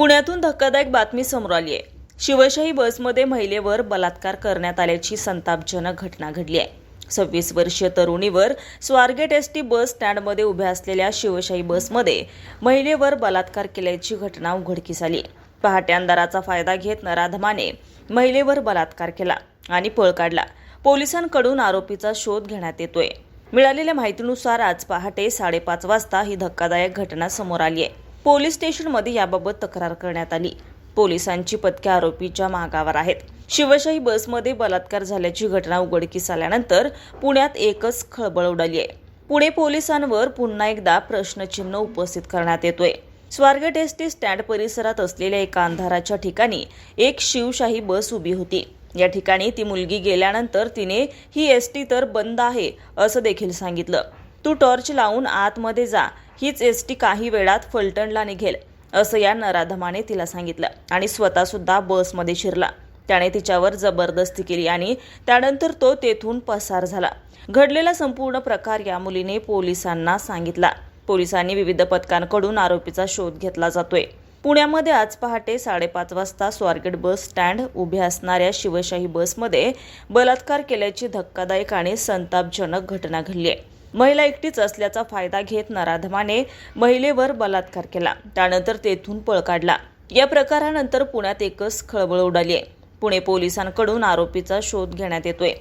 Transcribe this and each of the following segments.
पुण्यातून धक्कादायक बातमी समोर आली आहे. शिवशाही बसमध्ये महिलेवर बलात्कार करण्यात आल्याची संतापजनक घटना घडली आहे. सव्वीस वर्षीय तरुणीवर स्वारगेट एस टी बस स्टँडमध्ये उभ्या असलेल्या शिवशाही बसमध्ये महिलेवर बलात्कार केल्याची घटना उघडकीस आली पहाटे अंधाराचा फायदा घेत नराधमाने महिलेवर बलात्कार केला आणि पळ काढला. पोलिसांकडून आरोपीचा शोध घेण्यात येतोय. मिळालेल्या माहितीनुसार आज पहाटे साडेपाच वाजता ही धक्कादायक घटना समोर आली आहे. पोलीस स्टेशनमध्ये याबाबत तक्रार करण्यात आली. पोलिसांची पथके आरोपीच्या मागावर आहेत. शिवशाही बसमध्ये बलात्कार झाल्याची घटना उघडकीस आल्यानंतर पुण्यात एकच खळबळ उडाली आहे. पुणे पोलिसांवर पुन्हा एकदा प्रश्नचिन्ह उपस्थित करण्यात येतोय. स्वारगेट एस टी स्टँड परिसरात असलेल्या एका अंधाराच्या ठिकाणी एक शिवशाही बस उभी होती. या ठिकाणी ती मुलगी गेल्यानंतर तिने ही एस टी तर बंद आहे असं देखील सांगितलं. तू टॉर्च लावून आतमध्ये जा. हीच एस टी काही वेळात फलटणला निघेल असं या नराधमाने तिला सांगितलं आणि स्वतःसुद्धा बसमध्ये शिरला. त्याने तिच्यावर जबरदस्ती केली आणि त्यानंतर तो तेथून पसार झाला. घडलेला संपूर्ण प्रकार या मुलीने पोलिसांना सांगितला. पोलिसांनी विविध पथकांकडून आरोपीचा शोध घेतला जातोय. पुण्यामध्ये आज पहाटे साडेपाच वाजता स्वारगेट बस स्टँड उभ्या असणाऱ्या शिवशाही बसमध्ये बलात्कार केल्याची धक्कादायक आणि संतापजनक घटना घडली आहे. महिला एकटीच असल्याचा फायदा घेत नराधमाने महिलेवर बलात्कार केला. त्यानंतर तेथून पळ काढला. या प्रकारानंतर पुण्यात एकच खळबळ उडाली आहे. पुणे पोलिसांकडून आरोपीचा शोध घेण्यात येतोय.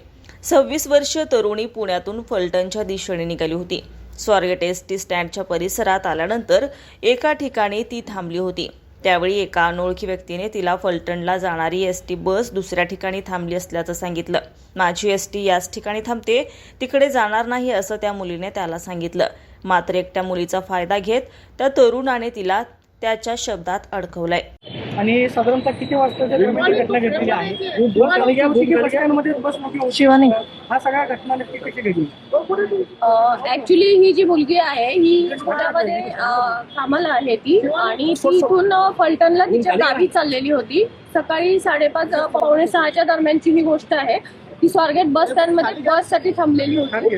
सव्वीस वर्षीय तरुणी पुण्यातून फलटणच्या दिशेने निघाली होती. स्वारगेट एस टी स्टँडच्या परिसरात आल्यानंतर एका ठिकाणी ती थांबली होती. त्यावेळी एका अनोळखी व्यक्तीने तिला फलटणला जाणारी एस टी बस दुसऱ्या ठिकाणी थांबली असल्याचं सांगितलं. माझी एस टी याच ठिकाणी थांबते तिकडे जाणार नाही असं त्या मुलीने त्याला सांगितलं. मात्र एकट्या मुलीचा फायदा घेत त्या तरुणाने तिला त्याच्या शब्दात अडकवलंय. आणि साधारणतः किती वाजता ही घटना घडलेली आहे? बस. शिवानी. हा सगळा घटना नक्की कशी घडली? ऍक्च्युली ही जी मुलगी आहे ही पुण्यामध्ये कामाला आहे ती आणि ती इथून अं, फलटणला तिच्या गावी चाललेली होती. सकाळी साडेपाच पावणे सहाच्या दरम्यानची ही गोष्ट आहे. ती स्वारगेट बस स्टँडमध्ये बससाठी थांबलेली होती.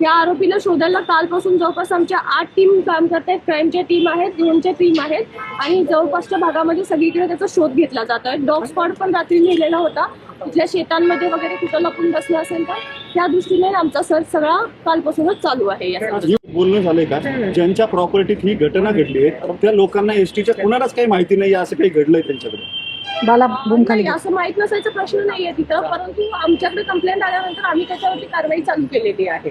या आरोपीला शोधायला कालपासून जवळपास आमच्या आठ टीम काम करत. आहेत क्राईमच्या टीम आहेत ड्रोनच्या टीम आहेत आणि जवळपासच्या भागामध्ये सगळीकडे त्याचा शोध घेतला जातोय डॉग स्पॉट पण रात्री लिहिलेला होता. तिथल्या शेतांमध्ये वगैरे कुठं लपून बसलं असेल तर त्या दृष्टीने आमचा सर्च सगळा कालपासूनच चालू आहे या हे बोलणं झालंय का? ज्यांच्या प्रॉपर्टीत ही घटना घडली आहे त्या लोकांना एसटीच्या कुणालाच काही माहिती नाही असं काही घडलंय त्यांच्याकडे? बाला नाही असं माहीत नसायचा प्रश्न नाहीये तिथं परंतु आमच्याकडे कंप्लेंट आल्यानंतर आम्ही त्याच्यावरती कारवाई चालू केलेली आहे.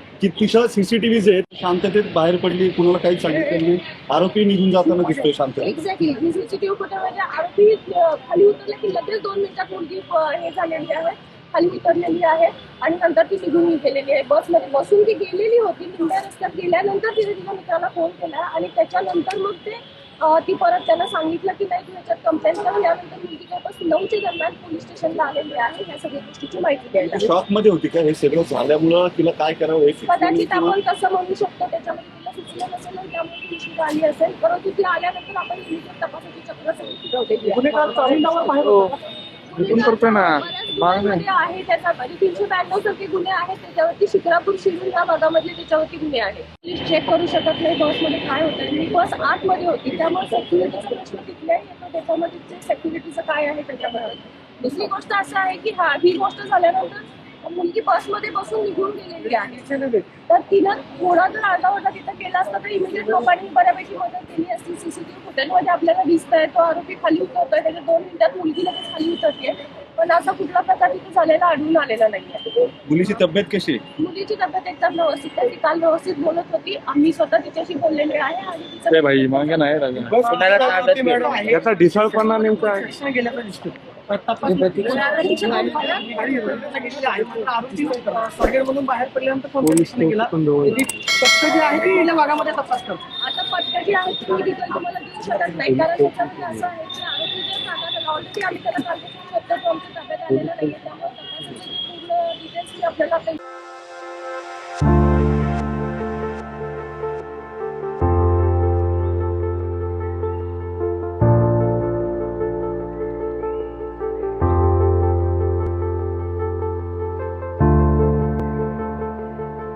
कितीशा सीसीटीव्ही जे आहेत शांततेत बाहेर पडली कुणाला काही सांगितलं नाही. आरोपी निघून जाताना दिसतोय शांततेत एक्झॅक्टली ही सीसीटीव्ही फुटेजमध्ये आरोपी अ, खाली उतरले की लगेच दोन मिनिटात मुलगी अ, हे झालेली आहे. खाली उतरलेली आहे आणि नंतर ती निघून गेलेली आहे. बसमध्ये बसून ती गेलेली होती. निंब्या रस्त्यात गेल्यानंतर तिने तिच्या मित्राला फोन केला आणि त्याच्यानंतर मग ते ती परत त्यांना सांगितलं की नाही तू याच्यात कंप्लेंट कर. यानंतर मुलगी जवळपास नऊच्या दरम्यान पोलीस स्टेशनला आलेली आहे. या सगळ्या गोष्टीची माहिती द्यायला शॉकमध्ये होती का? हे सगळं झाल्यामुळं तिला काय करावं हे कदाचित आपण तसं म्हणू शकतो त्याच्यामध्ये तिला सुचलं नसेल आणि त्यामुळे ती उशीर आली असेल. परंतु ती आल्यानंतर आपण इमिजिएट तपासाची चक्र सगळी फिरवलेली आहे. इथून करतोय ना. माग नाही. आहे त्याचा तीनशे ब्याण्णव सारखे गुन्हे आहेत त्याच्यावरती शिक्रापूर शिरूर या भागामधले त्याच्यावरती गुन्हे आहेत पोलीस चेक करू शकत नाही बसमध्ये काय होतं आणि बस आतमध्ये होती त्यामुळे सेक्युरिटीचा प्रश्न तिथल्याही येतो त्याच्यामध्ये सेक्युरिटीचं काय आहे त्याच्यामध्ये दुसरी गोष्ट असं आहे की हा ही गोष्ट झाल्यानंतर मुलगी बसमध्ये बसून निघून गेलेली आहे. तर तिनं थोडा जर आरडाओरडा तिथं केला असता तर इमिजिएट लोकांनी बऱ्यापैकी मदत केली असती. सीसीटीव्ही फुटेजमध्ये आपल्याला दिसतंय तो आरोपी खाली उतरतोय. त्याच्या दोन मिनिटात मुलगी लगेच खाली उतरते पण असा कुठला प्रकार तिथे झालेला आढळून आलेला नाहीये. मुलीची तब्येत कशी? आहे मुलीची तब्येत एकदम व्यवस्थित आहे. ती काल व्यवस्थित बोलत होती. आम्ही स्वतः तिच्याशी बोललेले आहे आणि तिचं भाई मागे नाही. याचा ढिसाळपणा नेमका आहे. बाहेर पडल्यानंतर कंपनी केला ती पथकं जी आहे ती या भागामध्ये तपास आता पटकन जी आहे ती डिटेल तुम्हाला देऊ शकत नाही. कारण त्याच्यामध्ये असं आहे की आरोपी जर ताब्यात ऑलरेडी आम्ही त्याला काल शोधतो तो आमच्या ताब्यात आलेला नाहीये त्यामुळे तपासाची पूर्ण डिटेल्स आपल्याला